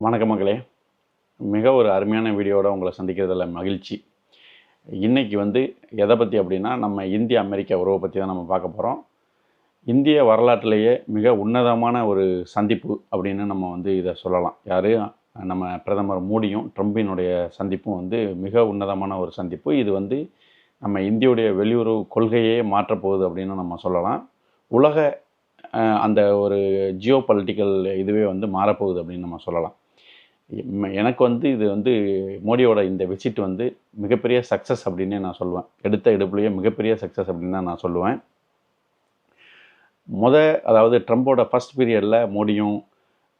வணக்கம் மக்களே மிக ஒரு அருமையான வீடியோட உங்களை சந்திக்கிறதுல மகிழ்ச்சி. இன்றைக்கி வந்து எதை பற்றி அப்படின்னா நம்ம இந்திய அமெரிக்கா உறவை பற்றி தான் நம்ம பார்க்க போகிறோம் இந்திய வரலாற்றிலேயே மிக உன்னதமான ஒரு சந்திப்பு அப்படின்னு நம்ம வந்து இதை சொல்லலாம். யார்? நம்ம பிரதமர் மோடியும் ட்ரம்பினுடைய சந்திப்பும் வந்து மிக உன்னதமான ஒரு சந்திப்பு. இது வந்து நம்ம இந்தியோடைய வெளியுறவு கொள்கையே மாற்றப் போகுது அப்படின்னு நம்ம சொல்லலாம். உலக அந்த ஒரு ஜியோ பொலிட்டிக்கல் இதுவே வந்து மாறப்போகுது அப்படின்னு நம்ம சொல்லலாம். எனக்கு வந்து இது வந்து மோடியோட இந்த விசிட் வந்து மிகப்பெரிய சக்ஸஸ் அப்படின்னே நான் சொல்லுவேன். எடுத்த எடுப்புலேயே மிகப்பெரிய சக்ஸஸ் அப்படின்னு தான் நான் சொல்லுவேன். முத அதாவது ட்ரம்போட ஃபர்ஸ்ட் பீரியடில் மோடியும்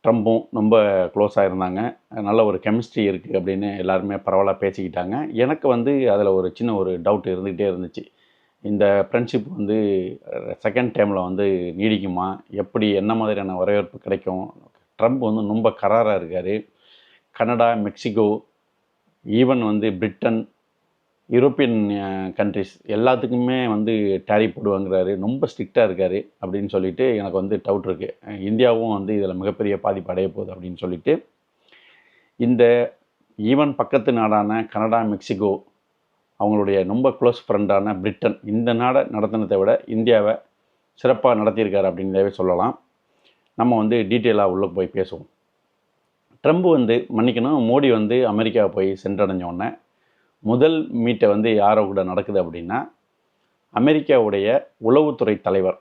ட்ரம்பும் ரொம்ப க்ளோஸாக இருந்தாங்க நல்ல ஒரு கெமிஸ்ட்ரி இருக்குது அப்படின்னு எல்லாருமே பரவலாக பேசிக்கிட்டாங்க. எனக்கு வந்து அதில் ஒரு சின்ன ஒரு டவுட் இருந்துக்கிட்டே இருந்துச்சு. இந்த ஃப்ரெண்ட்ஷிப் வந்து செகண்ட் டைமில் வந்து நீடிக்குமா? எப்படி என்ன மாதிரியான வரவேற்பு கிடைக்கும்? ட்ரம்ப் வந்து ரொம்ப கராராக இருக்கார். கனடா மெக்சிகோ ஈவன் வந்து பிரிட்டன் யூரோப்பியன் கண்ட்ரிஸ் எல்லாத்துக்குமே வந்து டேரி போடுவாங்கிறாரு. ரொம்ப ஸ்ட்ரிக்டாக இருக்கார் அப்படின்னு சொல்லிட்டு எனக்கு வந்து டவுட் இருக்குது இந்தியாவும் வந்து இதில் மிகப்பெரிய பாதிப்பு அடைய போகுது அப்படின்னு சொல்லிட்டு இந்த ஈவன் பக்கத்து நாடான கனடா மெக்சிகோ அவங்களுடைய ரொம்ப க்ளோஸ் ஃப்ரெண்டான பிரிட்டன் இந்த நாடை நடத்தினதை விட இந்தியாவை சிறப்பாக நடத்தியிருக்காரு அப்படின்றதே சொல்லலாம். நம்ம வந்து டீட்டெயிலாக உள்ளே போய் பேசுவோம். ட்ரம்ப் வந்து மன்னிக்கணும் மோடி வந்து அமெரிக்கா போய் சென்றடைஞ்ச உடனே முதல் மீட்டை வந்து யாரோ கூட நடக்குது அப்படின்னா அமெரிக்காவுடைய உளவுத்துறை தலைவர்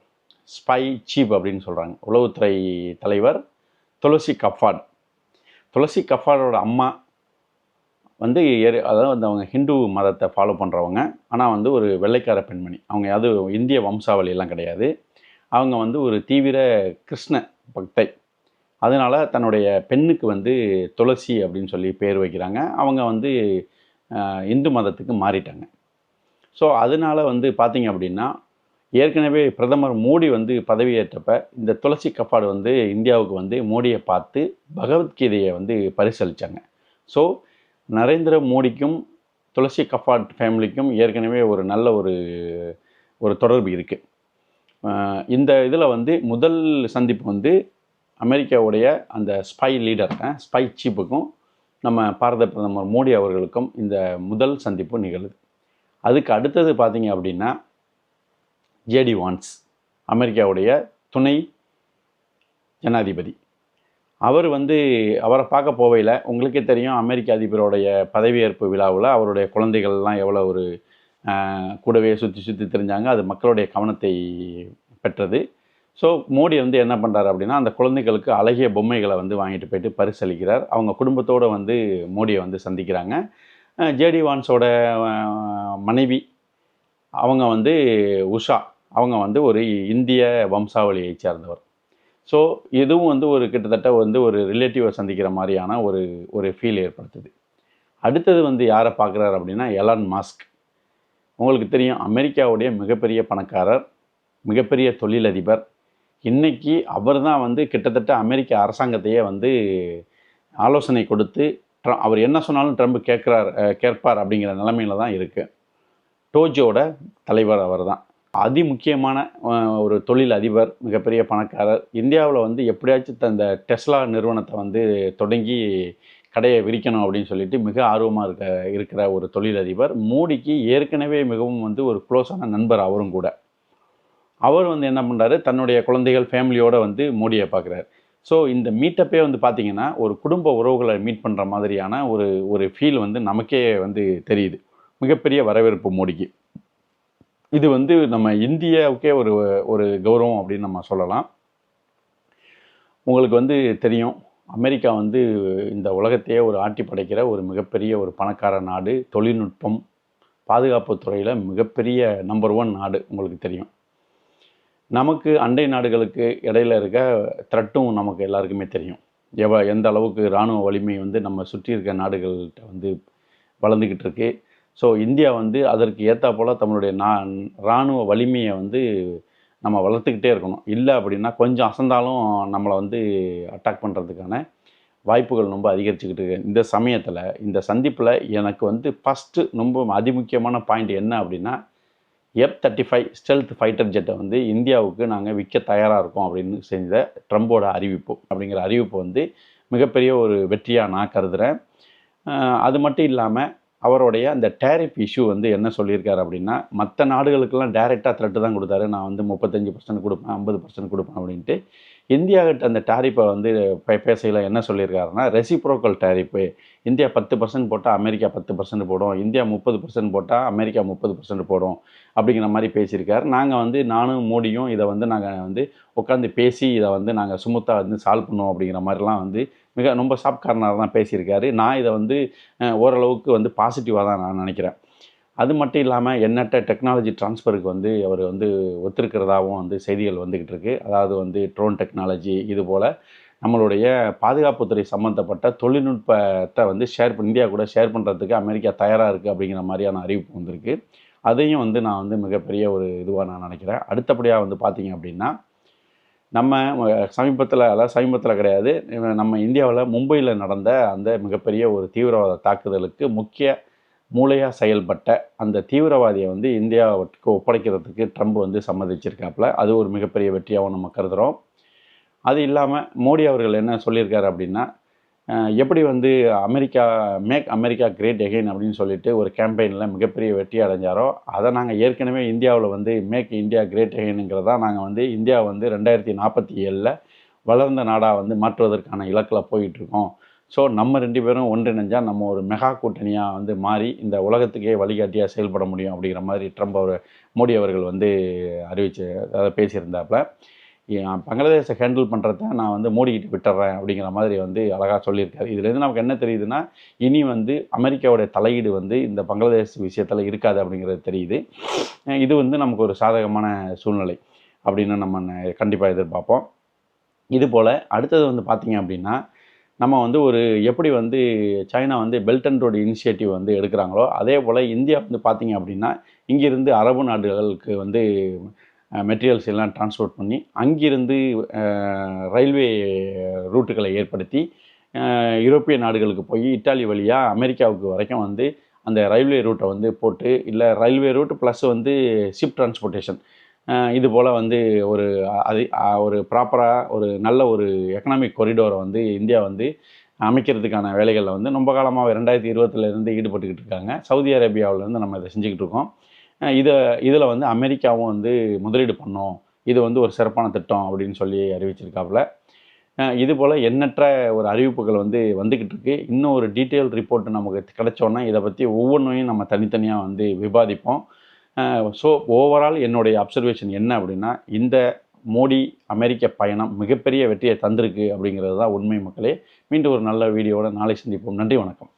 ஸ்பை சீப் அப்படின்னு சொல்கிறாங்க உளவுத்துறை தலைவர் துளசி கஃபாட். துளசி கஃபாடோட அம்மா வந்து ஏறு அதாவது வந்து அவங்க ஹிந்து மதத்தை ஃபாலோ பண்ணுறவங்க ஆனால் வந்து ஒரு வெள்ளைக்கார பெண்மணி. அவங்க அது இந்திய வம்சாவளியெல்லாம் கிடையாது. அவங்க வந்து ஒரு தீவிர கிருஷ்ண பக்தை. அதனால் தன்னுடைய பெண்ணுக்கு வந்து துளசி அப்படின்னு சொல்லி பேர் வைக்கிறாங்க. அவங்க வந்து இந்து மதத்துக்கு மாறிட்டாங்க. ஸோ அதனால வந்து பார்த்தீங்க அப்படின்னா ஏற்கனவே பிரதமர் மோடி வந்து பதவியேற்றப்ப இந்த துளசி கப்பாடு வந்து இந்தியாவுக்கு வந்து மோடியை பார்த்து பகவத்கீதையை வந்து பரிசளித்தாங்க ஸோ நரேந்திர மோடிக்கும் துளசி கஃபாட் ஃபேமிலிக்கும் ஏற்கனவே ஒரு நல்ல ஒரு ஒரு தொடர்பு இருக்குது இந்த இதில் வந்து முதல் சந்திப்பு வந்து அமெரிக்காவுடைய அந்த ஸ்பை லீடர் ஸ்பை சீப்புக்கும் நம்ம பாரத பிரதமர் மோடி அவர்களுக்கும் இந்த முதல் சந்திப்பு நிகழுது. அதுக்கு அடுத்தது பார்த்தீங்க அப்படின்னா ஜேடி வான்ஸ் அமெரிக்காவுடைய துணை ஜனாதிபதி. அவர் வந்து அவரை பார்க்க போவையில் உங்களுக்கே தெரியும் அமெரிக்க அதிபருடைய பதவியேற்பு விழாவில் அவருடைய குழந்தைகள்லாம் எவ்வளோ ஒரு கூடவே சுற்றி சுற்றி தெரிஞ்சாங்க. அது மக்களுடைய கவனத்தை பெற்றது. ஸோ மோடி வந்து என்ன பண்ணுறாரு அப்படின்னா அந்த குழந்தைகளுக்கு அழகிய பொம்மைகளை வந்து வாங்கிட்டு போயிட்டு பரிசளிக்கிறார். அவங்க குடும்பத்தோடு வந்து மோடியை வந்து சந்திக்கிறாங்க. ஜேடி வான்ஸோட மனைவி அவங்க வந்து உஷா. அவங்க வந்து ஒரு இந்திய வம்சாவளியை சேர்ந்தவர். ஸோ இதுவும் வந்து ஒரு கிட்டத்தட்ட வந்து ஒரு ரிலேட்டிவை சந்திக்கிற மாதிரியான ஒரு ஒரு ஃபீல் ஏற்படுத்துது. அடுத்தது வந்து யாரை பார்க்குறாரு அப்படின்னா எலான் மாஸ்க் உங்களுக்கு தெரியும் அமெரிக்காவுடைய மிகப்பெரிய பணக்காரர் மிகப்பெரிய தொழிலதிபர் இன்னைக்கு அவர் தான் வந்து கிட்டத்தட்ட அமெரிக்க அரசாங்கத்தையே வந்து ஆலோசனை கொடுத்து ட்ர- அவர் என்ன சொன்னாலும் ட்ரம்ப் கேட்குறார் கேட்பார் அப்படிங்கிற நிலமையில தான் இருக்குது டோஜோட தலைவர் அவர் தான் அதிமுக்கியமான ஒரு தொழில் அதிபர் மிகப்பெரிய பணக்காரர். இந்தியாவில் வந்து எப்படியாச்சும் தந்த டெஸ்லா நிறுவனத்தை வந்து தொடங்கி கடையை விரிக்கணும் அப்படின்னு சொல்லிட்டு மிக ஆர்வமாக இருக்க இருக்கிற ஒரு தொழிலதிபர் மோடிக்கு ஏற்கனவே மிகவும் வந்து ஒரு க்ளோஸான நண்பர் அவரும் கூட. அவர் வந்து என்ன பண்ணுறாரு தன்னுடைய குழந்தைகள் ஃபேமிலியோடு வந்து மோடியை பார்க்குறாரு. ஸோ இந்த மீட்டப்பே வந்து பார்த்தீங்கன்னா ஒரு குடும்ப உறவுகளை மீட் பண்ணுற மாதிரியான ஒரு ஒரு ஃபீல் வந்து நமக்கே வந்து தெரியுது. மிகப்பெரிய வரவேற்பு மோடிக்கு. இது வந்து நம்ம இந்தியாவுக்கே ஒரு ஒரு கௌரவம் அப்படின்னு நம்ம சொல்லலாம். உங்களுக்கு வந்து தெரியும் அமெரிக்கா வந்து இந்த உலகத்தையே ஒரு ஆட்டி படைக்கிற ஒரு மிகப்பெரிய ஒரு பணக்கார நாடு. தொழில்நுட்பம் பாதுகாப்பு துறையில் மிகப்பெரிய நம்பர் ஒன் நாடு உங்களுக்கு தெரியும். நமக்கு அண்டை நாடுகளுக்கு இடையில இருக்க த்ரெட்டும் நமக்கு எல்லாருக்குமே தெரியும். எவ எந்த அளவுக்கு இராணுவ வலிமை வந்து நம்ம சுற்றி இருக்க நாடுகள்கிட்ட வந்து வளர்ந்துக்கிட்டு இருக்கு. ஸோ இந்தியா வந்து அதற்கு ஏற்றா போல் தம்முடைய நா இராணுவ வலிமையை வந்து நம்ம வளர்த்துக்கிட்டே இருக்கணும். இல்லை அப்படின்னா கொஞ்சம் அசந்தாலும் நம்மளை வந்து அட்டாக் பண்ணுறதுக்கான வாய்ப்புகள் ரொம்ப அதிகரிச்சுக்கிட்டு இருக்கு. இந்த சமயத்தில் இந்த சந்திப்பில் எனக்கு வந்து ஃபஸ்ட்டு ரொம்ப அதிமுக்கியமான பாயிண்ட் என்ன அப்படின்னா F thirty five stealth fighter ஜெட்டை வந்து இந்தியாவுக்கு நாங்கள் விற்க தயாராக இருக்கோம் அப்படின்னு செஞ்ச ட்ரம்போட அறிவிப்பு. அப்படிங்கிற அறிவிப்பு வந்து மிகப்பெரிய ஒரு வெற்றியாக நான் கருதுகிறேன் அது மட்டும் இல்லாமல் அவருடைய அந்த டேரிஃப் இஷ்யூ வந்து என்ன சொல்லியிருக்காரு அப்படின்னா மற்ற நாடுகளுக்கெல்லாம் டைரெக்டாக த்ரெட்டு தான் கொடுத்தாரு. நான் வந்து முப்பத்தஞ்சு பர்சன்ட் கொடுப்பேன் ஐம்பது பர்சன்ட் கொடுப்பேன் அப்படின்ட்டு இந்தியாகிட்ட அந்த டாரிப்பை வந்து பேசையில் என்ன சொல்லியிருக்காருன்னா ரெசிப்ரோக்கல் டாரிப்பு இந்தியா பத்து பர்சன்ட் போட்டால் அமெரிக்கா பத்து பர்சன்ட் போடும். இந்தியா முப்பது பர்சன்ட் போட்டால் அமெரிக்கா முப்பது பர்சன்ட் போடும். அப்படிங்கிற மாதிரி பேசியிருக்காரு. நாங்கள் வந்து நானும் மோடியும் இதை வந்து நாங்கள் வந்து உட்காந்து பேசி இதை வந்து நாங்கள் சுமுத்தாக வந்து சால்வ் பண்ணுவோம் அப்படிங்கிற மாதிரிலாம் வந்து மிக ரொம்ப சாஃப்ட்கார்னாக தான் பேசியிருக்காரு. நான் இதை வந்து ஓரளவுக்கு வந்து பாசிட்டிவாக தான் நான் நினைக்கிறேன். அது மட்டும் இல்லாமல் எண்ணற்ற டெக்னாலஜி ட்ரான்ஸ்ஃபருக்கு வந்து அவர் வந்து ஒத்திருக்கிறதாகவும் வந்து செய்திகள் வந்துக்கிட்டு இருக்குது அதாவது வந்து ட்ரோன் டெக்னாலஜி இது போல் நம்மளுடைய பாதுகாப்புத்துறை சம்மந்தப்பட்ட தொழில்நுட்பத்தை வந்து ஷேர் பண்ணி இந்தியா கூட ஷேர் பண்ணுறதுக்கு அமெரிக்கா தயாராக இருக்குது அப்படிங்கிற மாதிரியான அறிவிப்பு வந்திருக்கு. அதையும் வந்து நான் வந்து மிகப்பெரிய ஒரு இதுவாக நான் நினைக்கிறேன். அடுத்தபடியாக வந்து பார்த்தீங்க அப்படின்னா நம்ம சமீபத்தில் அதாவது சமீபத்தில் கிடையாது நம்ம இந்தியாவில் மும்பையில் நடந்த அந்த மிகப்பெரிய ஒரு தீவிரவாத தாக்குதலுக்கு முக்கிய மூளையாக செயல்பட்ட அந்த தீவிரவாதியை வந்து இந்தியாவுக்கு ஒப்படைக்கிறதுக்கு ட்ரம்ப் வந்து சம்மதிச்சிருக்காப்புல. அது ஒரு மிகப்பெரிய வெற்றியாகவும் நம்ம கருதுகிறோம் அது இல்லாமல் மோடி அவர்கள் என்ன சொல்லியிருக்காரு அப்படின்னா எப்படி வந்து America make America great again அப்படின்னு சொல்லிட்டு ஒரு கேம்பெயினில் மிகப்பெரிய வெற்றி அடைஞ்சாரோ அதை நாங்கள் ஏற்கனவே இந்தியாவில் வந்து மேக் இந்தியா கிரேட் எகெயினுங்கிறதா நாங்கள் வந்து இந்தியா வந்து ரெண்டாயிரத்தி நாற்பத்தி ஏழில் வளர்ந்த நாடாக வந்து மாற்றுவதற்கான இலக்கில் போயிட்டுருக்கோம் ஸோ நம்ம ரெண்டு பேரும் ஒன்றிணைஞ்சால் நம்ம ஒரு மெகா கூட்டணியாக வந்து மாறி இந்த உலகத்துக்கே வழிகாட்டியாக செயல்பட முடியும் அப்படிங்கிற மாதிரி ட்ரம்ப் அவர் மோடி அவர்கள் வந்து அறிவிச்சு அதாவது பேசியிருந்தாப்புல. ஏன் பங்களாதேஷை ஹேண்டில் பண்ணுறத நான் வந்து மோடிக்கிட்டு விட்டுறேன் அப்படிங்கிற மாதிரி வந்து அழகாக சொல்லியிருக்காரு. இதுலேருந்து நமக்கு என்ன தெரியுதுன்னா இனி வந்து அமெரிக்காவுடைய தலையீடு வந்து இந்த பங்களாதேஷ் விஷயத்தில் இருக்காது அப்படிங்கிறது தெரியுது. இது வந்து நமக்கு ஒரு சாதகமான சூழ்நிலை அப்படின்னு நம்ம கண்டிப்பாக எதிர்பார்ப்போம். இது போல் அடுத்தது வந்து பார்த்திங்க அப்படின்னா நம்ம வந்து ஒரு எப்படி வந்து சைனா வந்து பெல்ட் அண்ட் ரோடு இனிஷியேட்டிவ் வந்து எடுக்கிறாங்களோ அதே போல் இந்தியா வந்து பார்த்திங்க அப்படின்னா இங்கிருந்து அரபு நாடுகளுக்கு வந்து மெட்டீரியல்ஸ் எல்லாம் டிரான்ஸ்போர்ட் பண்ணி அங்கிருந்து ரயில்வே ரூட்டுகளை ஏற்படுத்தி யூரோப்பிய நாடுகளுக்கு போய் இத்தாலி வழியாக அமெரிக்காவுக்கு வரைக்கும் வந்து அந்த ரயில்வே ரூட்டை வந்து போட்டு இல்லை ரயில்வே ரூட் ப்ளஸ் வந்து ஷிப் டிரான்ஸ்போர்ட்டேஷன் இது போல் வந்து ஒரு அது ஒரு ப்ராப்பராக ஒரு நல்ல ஒரு எக்கனாமிக் கொரிடோரை வந்து இந்தியா வந்து அமைக்கிறதுக்கான வேலைகளில் வந்து ரொம்ப காலமாக ரெண்டாயிரத்தி இருபத்துலேருந்து ஈடுபட்டுக்கிட்டு இருக்காங்க. சவுதி அரேபியாவிலேருந்து நம்ம இதை செஞ்சுக்கிட்டு இருக்கோம். இதை இதில் வந்து அமெரிக்காவும் வந்து முதலீடு பண்ணோம். இது வந்து ஒரு சிறப்பான திட்டம் அப்படின்னு சொல்லி அறிவிச்சிருக்காப்புல. இது போல் எண்ணற்ற ஒரு அறிவிப்புகள் வந்து வந்துக்கிட்டு இருக்குது இன்னும் ஒரு டீட்டெயில் ரிப்போர்ட் நமக்கு கிடச்சோன்னா இதை பற்றி ஒவ்வொன்றையும் நம்ம தனித்தனியாக வந்து விவாதிப்போம். ஸோ ஓவரால் என்னுடைய அப்சர்வேஷன் என்ன அப்படின்னா இந்த மோடி அமெரிக்க பயணம் மிகப்பெரிய வெற்றியை தந்திருக்கு அப்படிங்கிறது தான் உண்மை மக்களே. மீண்டும் ஒரு நல்ல வீடியோவோட நாளை சந்திப்போம். நன்றி வணக்கம்.